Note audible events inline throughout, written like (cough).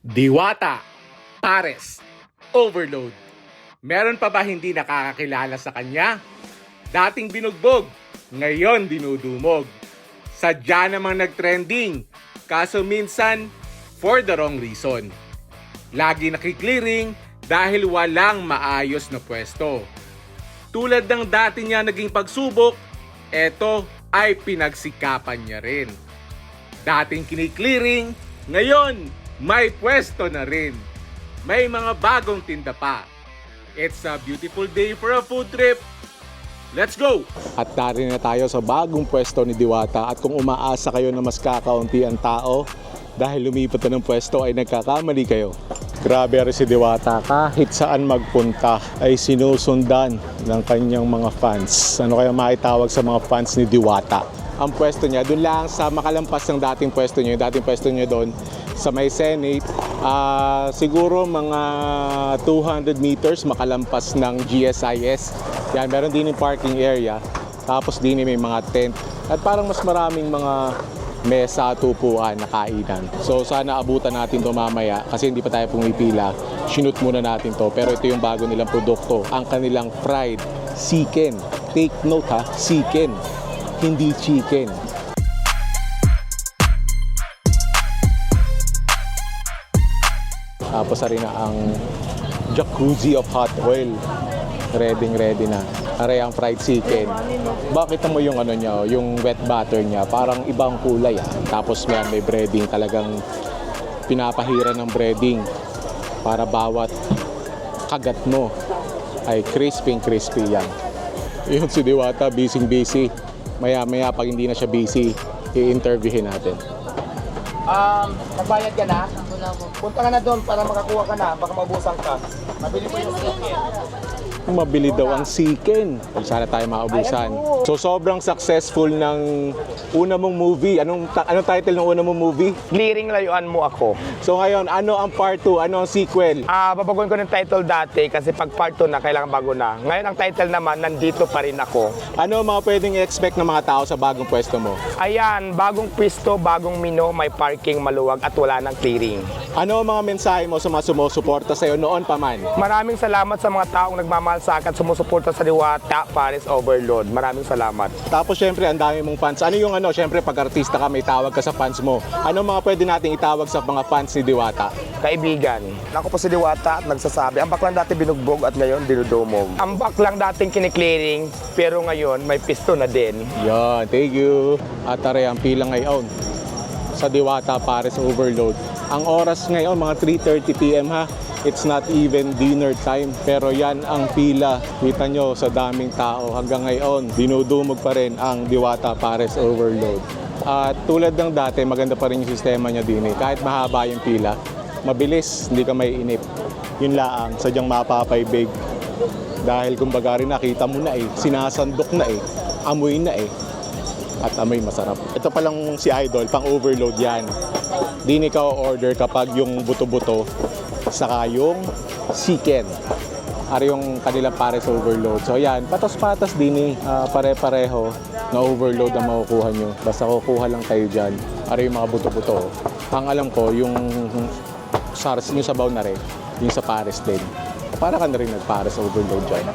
Diwata, Pares, Overload. Meron pa ba hindi nakakakilala sa kanya? Dating binugbog, ngayon dinudumog. Sadya namang nagtrending, kaso minsan for the wrong reason. Lagi nakiklearing dahil walang maayos na pwesto. Tulad ng dati niya naging pagsubok, eto ay pinagsikapan niya rin. Dating kiniklearing, ngayon may pwesto na rin. May mga bagong tinda pa. It's a beautiful day for a food trip. Let's go! At narin na tayo sa bagong pwesto ni Diwata at kung umaasa kayo na mas kakaunti ang tao dahil lumipat na ng pwesto ay nagkakamali kayo. Grabe rin si Diwata, kahit saan magpunta ay sinusundan ng kanyang mga fans. Ano kaya maitawag sa mga fans ni Diwata? Ang pwesto niya, doon lang sa makalampas ng dating pwesto niya, yung dating pwesto niya doon sa may Senate, ah, siguro mga 200 meters makalampas ng GSIS. Yan, meron din yung parking area. Tapos din may mga tent. At parang mas maraming mga mesa at upuan na kainan. So sana abutan natin to mamaya kasi hindi pa tayo pumipila. Sinut muna natin to. Pero ito yung bago nilang produkto. Ang kanilang fried chicken. Take note ha, chicken. Hindi chicken. Tapos rin na ang jacuzzi of hot oil. Ready ready na. Aray ang fried chicken. Bakit mo yung ano niya, yung wet butter niya, parang ibang kulay ah. Tapos may, may breading talagang pinapahira ng breading para bawat kagat mo ay crispy crispy yan. Yun si Diwata, busy busy. Maya maya pag hindi na siya busy, i-interviewin natin. Um, nagbayad ka na? Punta ka na doon para makakuha ka na, baka mabusan ka. Mabili mo yung chicken. Mabili daw ang chicken. Sana tayo maubusan. So sobrang successful ng una mong movie. Anong ta- anong title ng una mong movie? Clearing layuan mo ako. So ngayon, ano ang part 2? Ano ang sequel? Ah, babaguhin ko ng title dati kasi pag part 2 na, kailangan bago na. Ngayon ang title naman, nandito pa rin ako. Ano ang mga pwedeng i-expect ng mga tao sa bagong pwesto mo? Ayan, bagong pwesto, bagong mino, may parking maluwag at wala ng clearing. Ano ang mga mensahe mo sa mga sumusuporta sa'yo noon pa man? Maraming salamat sa mga taong nagmamahal sa akin at sumusuporta sa Diwata Paris Overload. Maraming salamat. Tapos syempre, ang dami mong fans. Ano yung ano, syempre pag artista ka, may tawag ka sa fans mo. Ano mga pwede nating itawag sa mga fans ni Diwata? Kaibigan. Ako po si Diwata at nagsasabi, ang baklang dati binugbog at ngayon dinudumog. Ang baklang dating kiniklearing, pero ngayon may pisto na din. Yan, thank you. At tara, ang pila ngayon sa Diwata Paris Overload. Ang oras ngayon, mga 3.30pm ha. It's not even dinner time. Pero yan ang pila. Kita nyo sa daming tao. Hanggang ngayon, dinudumog pa rin ang Diwata Paris Overload. At tulad ng dati, maganda pa rin yung sistema niya din eh. Kahit mahaba yung pila, mabilis, hindi ka may inip. Yun laang, sadyang mapapaybig. Dahil kumbaga rin nakita mo na eh, sinasandok na eh, amoy na eh at amoy masarap. Ito palang si Idol, pang overload yan. Di ni ka order kapag yung buto-buto saka yung chicken. Ari yung kanilang pares overload. So yan, patas-patas din eh. Ah, pare-pareho na overload ang makukuha nyo. Basta kukuha lang kayo dyan. Ari yung mga buto-buto. Ang alam ko, yung SARS, yung sabaw na rin, yung sa pares din. Para ka na rin nag-pares overload dyan.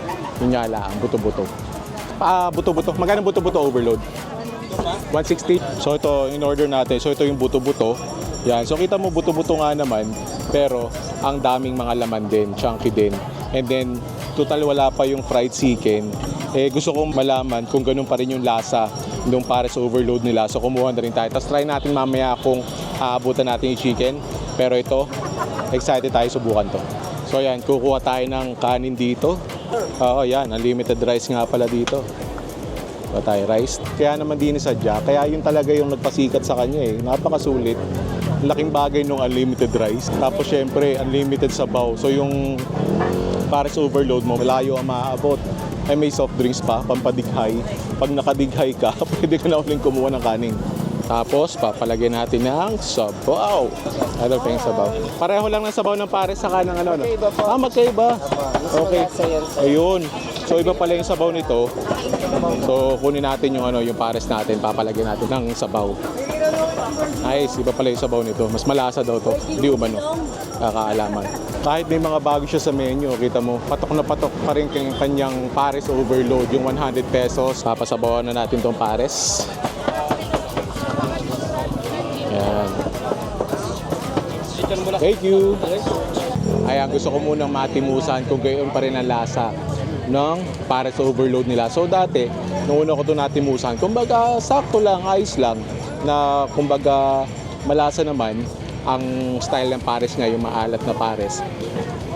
Yung nga lang, buto-buto. Ah, buto-buto. Magkano buto-buto overload? 160. So ito, in order natin. So ito yung buto-buto. Yan. So kita mo buto-buto nga naman, pero ang daming mga laman din, chunky din. And then, total wala pa yung fried chicken. Eh, gusto kong malaman kung ganun pa rin yung lasa nung para sa overload nila. So kumuha na rin tayo. Tapos try natin mamaya kung aabutan natin yung chicken. Pero ito, excited tayo subukan to. So yan, kukuha tayo ng kanin dito. Oo, yan, unlimited rice nga pala dito. Ba tayo rice. Kaya naman din sadya. Kaya yun talaga yung nagpasikat sa kanya eh. Napakasulit. Laking bagay nung unlimited rice. Tapos syempre, unlimited sabaw. So yung para sa overload mo, malayo ang maaabot. Ay may soft drinks pa, pampadighay. Pag nakadighay ka, (laughs) pwede ka na uling kumuha ng kanin. Tapos, papalagyan natin ng sabaw. Ano pa yung sabaw? Pareho lang ng sabaw ng pares saka ng ano, no? Ah, magkaiba. Okay. Ayun. So, iba pala yung sabaw nito. So, kunin natin yung ano, yung pares natin, papalagyan natin ng sabaw. Nice, iba pala yung sabaw nito. Mas malasa daw to. Hindi umano. Kakaalaman. Kahit may mga bago siya sa menu, kita mo, patok na patok pa rin kanyang, kanyang pares overload, yung 100 pesos. Papasabawan na natin tong pares. Yan. Thank you. Ayan, gusto ko munang matimusan kung gayon pa rin ang lasa ng pares overload nila. So dati, nung una ko ito natimusan, kumbaga sakto lang, ayos lang, na kumbaga malasa naman ang style ng pares nga, yung maalat na pares.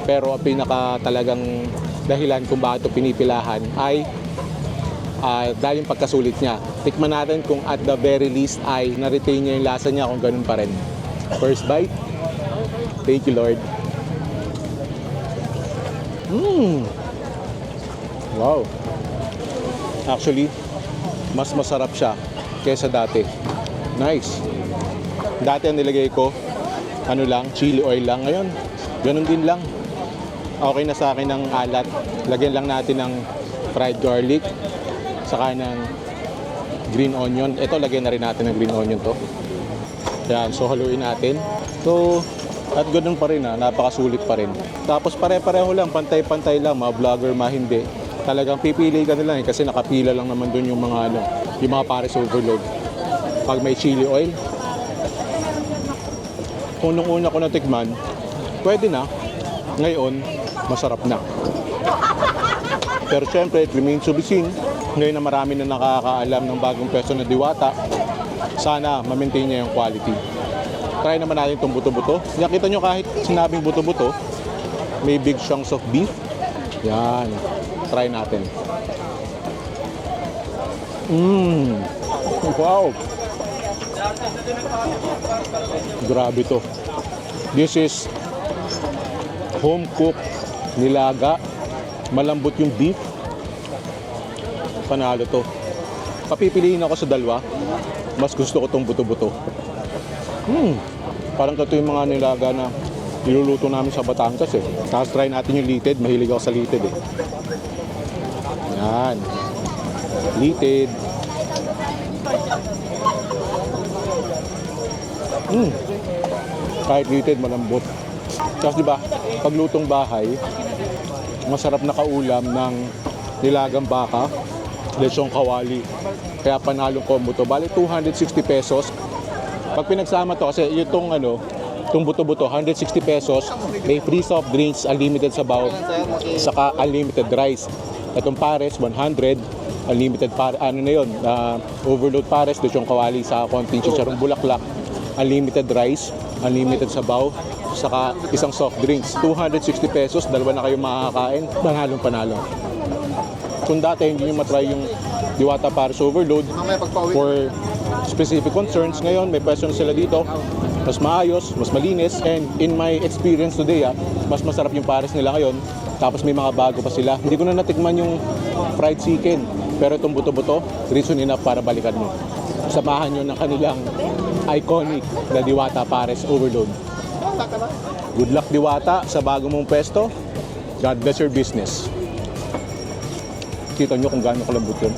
Pero ang pinaka talagang dahilan kung bakit ito pinipilahan ay ah, dahil yung pagkasulit niya. Tikman natin kung at the very least ay na-retain niya yung lasa niya kung ganun pa rin. First bite. Thank you, Lord. Mmm. Wow. Actually, mas masarap siya kaysa dati. Nice. Dati ang nilagay ko, ano lang, chili oil lang. Ngayon, ganun din lang. Okay na sa akin ng alat. Lagyan lang natin ng fried garlic, saka ng green onion. Ito, lagyan na rin natin ng green onion to. Yan, so haluin natin. So, at ganun pa rin ha, napakasulit pa rin. Tapos pare-pareho lang, pantay-pantay lang, mga vlogger, mga hindi. Talagang pipili ka na lang eh, kasi nakapila lang naman dun yung mga ano, yung mga pares overload. Pag may chili oil, kung nung una ko natikman, pwede na. Ngayon, masarap na. Pero syempre, it remains to be seen. Ngayon na marami na nakakaalam ng bagong peso na diwata, sana ma-maintain niya yung quality. Try naman natin itong buto-buto. Nakita nyo kahit sinabing buto-buto, may big chunks of beef. Yan. Try natin. Mmm. Wow. Grabe to. This is home cooked nilaga. Malambot yung beef. Panalo to. Papipiliin ako sa dalawa. Mas gusto ko tong buto-buto. Hmm. Parang ito yung mga nilaga na niluluto namin sa Batangas eh. Tapos try natin yung lited. Mahilig ako sa lited eh. Yan. Lited. Hmm. Kahit lited, malambot. Tapos di ba, paglutong bahay, masarap na kaulam ng nilagang baka, lechong kawali. Kaya panalong combo to. Bali 260 pesos. Pag pinagsama to, kasi itong ano, itong buto-buto, 160 pesos, may free soft drinks, unlimited sabaw, saka unlimited rice. Itong pares, 100, unlimited par ano na yun, ah, overload pares, lechong kawali sa konting chicharong bulaklak, unlimited rice, unlimited sabaw, saka isang soft drinks. 260 pesos, dalawa na kayo makakain, panalong panalo. Kung dati hindi nyo matry yung Diwata Paris Overload for specific concerns, ngayon may pwesto na sila dito. Mas maayos, mas malinis, and in my experience today, ah, mas masarap yung Paris nila ngayon. Tapos may mga bago pa sila. Hindi ko na natikman yung fried chicken, pero itong buto-buto, reason enough para balikan mo. Samahan nyo ng kanilang iconic na Diwata Pares Overload. Good luck Diwata sa bago mong pwesto. God bless your business. Kita nyo kung gaano kalambot yun.